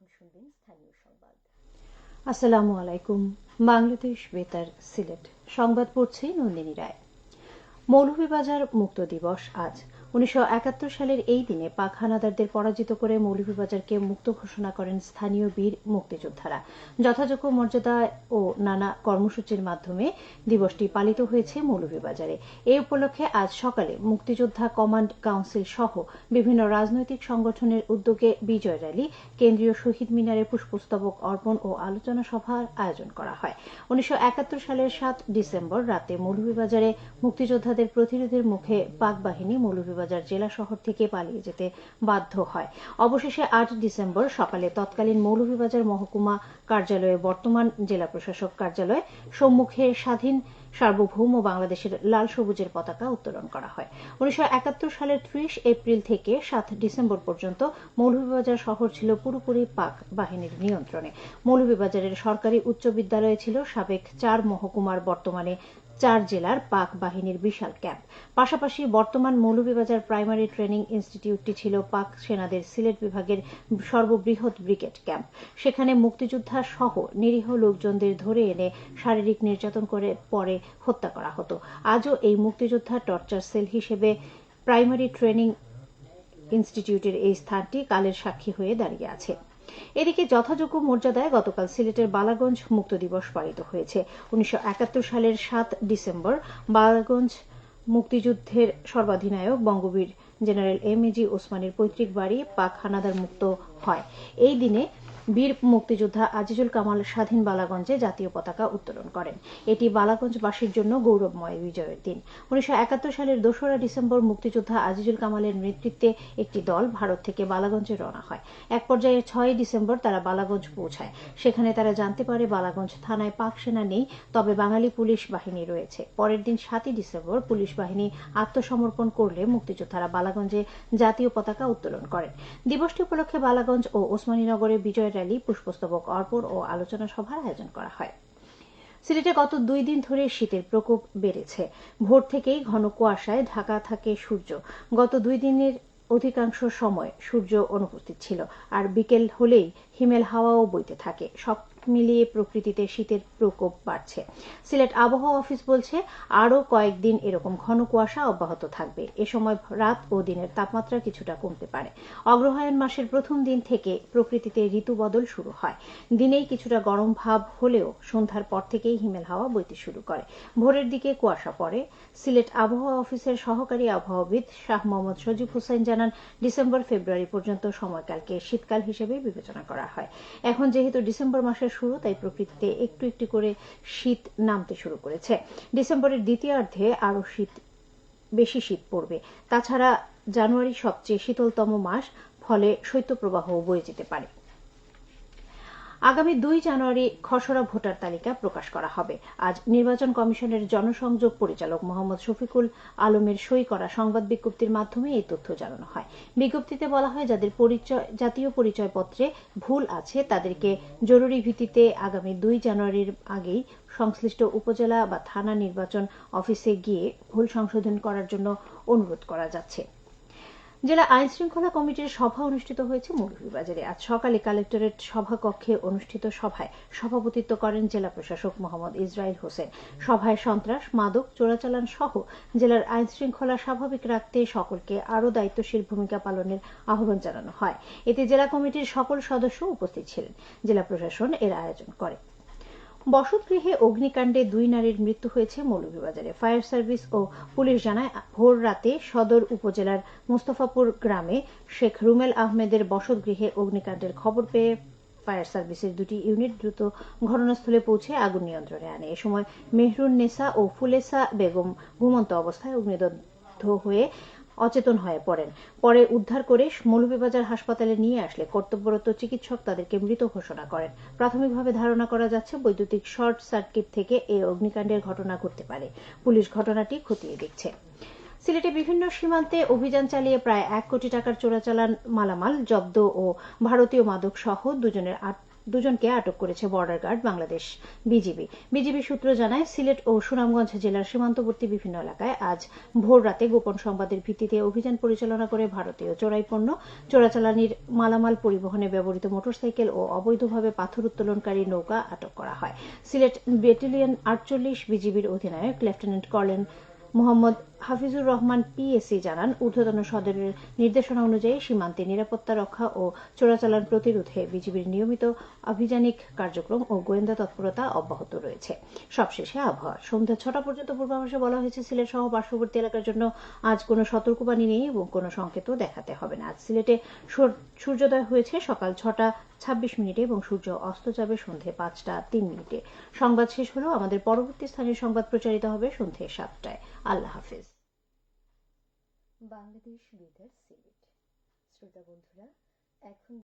এখন শুনবেন স্থানীয় সংবাদ। আসসালামু আলাইকুম। বাংলাদেশ বেতার সিলেট। সংবাদ পড়ছে নন্দিনী রায়। মৌলভীবাজার মুক্ত দিবস আজ। উনিশশো একাত্তর সালের এই দিনে পাক হানাদারদের পরাজিত করে মৌলভীবাজারকে মুক্ত ঘোষণা করেন স্থানীয় বীর মুক্তিযোদ্ধারা। যথাযোগ্য মর্যাদা ও নানা কর্মসূচির মাধ্যমে দিবসটি পালিত হয়েছে মৌলভীবাজারে। এই উপলক্ষে আজ সকালে মুক্তিযোদ্ধা কমান্ড কাউন্সিল সহ বিভিন্ন রাজনৈতিক সংগঠনের উদ্যোগে বিজয় র্যালি, কেন্দ্রীয় শহীদ মিনারে পুষ্পস্তবক অর্পণ ও আলোচনা সভার আয়োজন করা হয়। উনিশশো একাত্তর সালের সাত ডিসেম্বর রাতে মৌলভীবাজারে মুক্তিযোদ্ধাদের প্রতিরোধের মুখে পাক বাহিনী মৌলভীবাজার জেলা শহর থেকে পালিয়ে যেতে বাধ্য হয়। অবশেষে আট ডিসেম্বর সকালে তৎকালীন মৌলভীবাজার মহকুমা কার্যালয়ে বর্তমান জেলা প্রশাসক কার্যালয় সম্মুখে স্বাধীন সার্বভৌম বাংলাদেশের লাল সবুজের পতাকা উত্তোলন করা হয়। উনিশশো একাত্তর সালের ত্রিশ এপ্রিল থেকে সাত ডিসেম্বর পর্যন্ত মৌলভীবাজার শহর ছিল পুরোপুরি পাক বাহিনীর নিয়ন্ত্রণে। মৌলভীবাজারের সরকারি উচ্চ বিদ্যালয় ছিল সাবেক চার মহকুমার বর্তমানে চার জেলার পাক বাহিনীর বিশাল ক্যাম্প। পাশাপাশি বর্তমান মৌলভীবাজার প্রাইমারি ট্রেনিং ইনস্টিটিউটটি ছিল পাক সেনাদের সিলেট বিভাগের সর্ববৃহৎ ব্রিগেড ক্যাম্প। সেখানে মুক্তিযোদ্ধা সহ নিরীহ লোকজনদের ধরে এনে শারীরিক নির্যাতন করে পরে হত্যা করা হতো। আজও এই মুক্তিযোদ্ধা টর্চার সেল হিসেবে প্রাইমারি ট্রেনিং ইনস্টিটিউটের এই স্থানটি কালের সাক্ষী হয়ে দাঁড়িয়ে আছে। এদিকে যথাযোগ্য মর্যাদায় গতকাল সিলেটের বালাগঞ্জ মুক্ত দিবস পালিত হয়েছে। উনিশশো একাত্তর সালের সাত ডিসেম্বর বালাগঞ্জ মুক্তিযুদ্ধের সর্বাধিনায়ক বঙ্গবীর জেনারেল এম এ জি ওসমানের পৈতৃক বাড়ি পাক হানাদার মুক্ত হয়। এই দিনে বীর মুক্তিযোদ্ধা আজিজুল কামাল স্বাধীন বালাগঞ্জে জাতীয় পতাকা উত্তোলন করেন। এটি বালাগঞ্জবাসীর জন্য গৌরবময় বিজয়ের দিন। উনিশশো একাত্তর সালের দোসরা ডিসেম্বর মুক্তিযোদ্ধা আজিজুল কামালের নেতৃত্বে একটি দল ভারত থেকে বালাগঞ্জে রওনা হয়। এক পর্যায়ে ছয় ডিসেম্বর তারা বালাগঞ্জ পৌঁছায়। সেখানে তারা জানতে পারে বালাগঞ্জ থানায় পাক সেনা নেই, তবে বাঙালি পুলিশ বাহিনী রয়েছে। পরের দিন সাতই ডিসেম্বর পুলিশ বাহিনী আত্মসমর্পণ করলে মুক্তিযোদ্ধারা বালাগঞ্জে জাতীয় পতাকা উত্তোলন করেন। দিবসটি উপলক্ষে বালাগঞ্জ ও ওসমানীনগরে বিজয় র্যালি, পুষ্পস্তবক অর্পণ ও আলোচনা সভার আয়োজন করা হয়। সিলেটে গত দুই দিন ধরে শীতের প্রকোপ বেড়েছে। ভোর থেকেই ঘন কুয়াশায় ঢাকা থাকে সূর্য। গত দুই দিনের অধিকাংশ সময় সূর্য অনুপস্থিত ছিল। আর বিকেল হলেই হিমেল হাওয়াও বইতে থাকে। মিলিয়ে প্রকৃতিতে শীতের প্রকোপ বাড়ছে। সিলেট আবহাওয়া অফিস বলছে, আরও কয়েকদিন এরকম ঘন কুয়াশা অব্যাহত থাকবে। এ সময় রাত ও দিনের তাপমাত্রা কিছুটা কমতে পারে। অগ্রহায়ণ মাসের প্রথম দিন থেকে প্রকৃতিতে ঋতু বদল শুরু হয়। দিনেই কিছুটা গরম ভাব হলেও সন্ধ্যার পর থেকেই হিমেল হাওয়া বইতে শুরু করে। ভোরের দিকে কুয়াশা পড়ে। সিলেট আবহাওয়া অফিসের সহকারী আবহাওয়াবিদ শাহ মোহাম্মদ সজিব হোসেন জানান ডিসেম্বর ফেব্রুয়ারি পর্যন্ত সময়কালকে শীতকাল হিসেবে বিবেচনা করা হয়। এখন যেহেতু ডিসেম্বর মাসের শুরু, তাই প্রকৃতিতে একটু একটু করে শীত নামতে শুরু করেছে। ডিসেম্বরের দ্বিতীয়ার্ধে আরও শীত, বেশি শীত পড়বে। তাছাড়া জানুয়ারি সবচেয়ে শীতলতম মাস, ফলে শৈত্যপ্রবাহ বয়ে যেতে পারে। আগামী দুই জানুয়ারি খসড়া ভোটার তালিকা প্রকাশ করা হবে। আজ নির্বাচন কমিশনের জনসংযোগ পরিচালক মোহাম্মদ শফিকুল আলমের সই করা সংবাদ বিজ্ঞপ্তির মাধ্যমে এই তথ্য জানানো হয়। বিজ্ঞপ্তিতে বলা হয়, যাদের পরিচয়, জাতীয় পরিচয়পত্রে ভুল আছে, তাদেরকে জরুরি ভিত্তিতে আগামী দুই জানুয়ারির আগেই সংশ্লিষ্ট উপজেলা বা থানা নির্বাচন অফিসে গিয়ে ভুল সংশোধন করার জন্য অনুরোধ করা যাচ্ছে। জেলা আইন শৃঙ্খলা কমিটির সভা অনুষ্ঠিত হয়েছে মৌলভীবাজারে আজ সকালে কালেক্টরেট সভাকক্ষে অনুষ্ঠিত সভায় সভাপতিত্ব করেন জেলা প্রশাসক মোহাম্মদ ইসরাইল হোসেন। সভায় সন্ত্রাস, মাদক, চোরাচালান সহ জেলার আইন শৃঙ্খলা স্বাভাবিক রাখতে সকলকে আরও দায়িত্বশীল ভূমিকা পালনের আহ্বান জানানো হয়। এতে জেলা কমিটির সকল সদস্য উপস্থিত ছিলেন। জেলা প্রশাসন এর আয়োজন করে। বসতগৃহে অগ্নিকাণ্ডে দুই নারীর মৃত্যু হয়েছে মৌলভীবাজারে। ফায়ার সার্ভিস ও পুলিশ জানায়, ভোর রাতে সদর উপজেলার মোস্তফাপুর গ্রামে শেখ রুমেল আহমেদের বসতগৃহে অগ্নিকাণ্ডের খবর পেয়ে ফায়ার সার্ভিসের দুটি ইউনিট দ্রুত ঘটনাস্থলে পৌঁছে আগুন নিয়ন্ত্রণে আনে। এ সময় মেহরুন নেসা ও ফুলেসা বেগম ঘুমন্ত অবস্থায় অগ্নিদগ্ধ হয়ে অচেতন হয়ে পড়েন। পরে উদ্ধার করে মৌলভীবাজার হাসপাতালে নিয়ে আসলে কর্তব্যরত চিকিৎসক তাদেরকে মৃত ঘোষণা করেন। প্রাথমিকভাবে ধারণা করা যাচ্ছে বৈদ্যুতিক শর্ট সার্কিট থেকে এই অগ্নিকাণ্ডের ঘটনা ঘটতে পারে। পুলিশ ঘটনাটি খতিয়ে দেখছে। সিলেটে বিভিন্ন সীমান্তে অভিযান চালিয়ে প্রায় এক কোটি টাকার চোরাচালান মালামাল, জব্দ ও ভারতীয় মাদক সহ দুজনের দুজনকে আটক করেছে border guard Bangladesh BGB. BGB সূত্র জানায়, সিলেট ও সুনামগঞ্জ জেলার সীমান্তবর্তী বিভিন্ন এলাকায় আজ ভোর রাতে গোপন সংবাদের ভিত্তিতে অভিযান পরিচালনা করে ভারতীয় চোরাই পণ্য, চোরাচালানির মালামাল পরিবহনে ব্যবহৃত মোটরসাইকেল ও অবৈধভাবে পাথর উত্তোলনকারী নৌকা আটক করা হয়। সিলেট ব্যাটালিয়ন আটচল্লিশ বিজিবির অধিনায়ক lieutenant colonel Mohammad Hafizur Rahman PSC জানান, ঊর্ধ্বতন সদরের নির্দেশনা অনুযায়ী সীমান্তে নিরাপত্তা রক্ষা ও চোরাচালান প্রতিরোধে বিজিবির নিয়মিত আভিযানিক কার্যক্রম ও গোয়েন্দা তৎপরতা অব্যাহত রয়েছে। সবশেষে আবহাওয়া। সন্ধ্যা ছটা পর্যন্ত পূর্বাভাসে বলা হয়েছে, সিলেট সহ পার্শ্ববর্তী এলাকার জন্য আজ কোনো সতর্কবাণী নেই এবং কোনো সংকেতও দেখাতে হবে না। আজ সিলেটে সূর- সূর্যোদয় হয়েছে সকাল ছটা ছাব্বিশ মিনিটে এবং সূর্য অস্ত যাবে সন্ধে পাঁচটা তিন মিনিটে। সংবাদ শেষ হলো আমাদের পরবর্তী স্থানীয় সংবাদ প্রচারিত হবে সন্ধে সাতটায়। আল্লাহ হাফিজ। বাংলাদেশ বেতার সিলেট। শ্রোতা বন্ধুরা এখন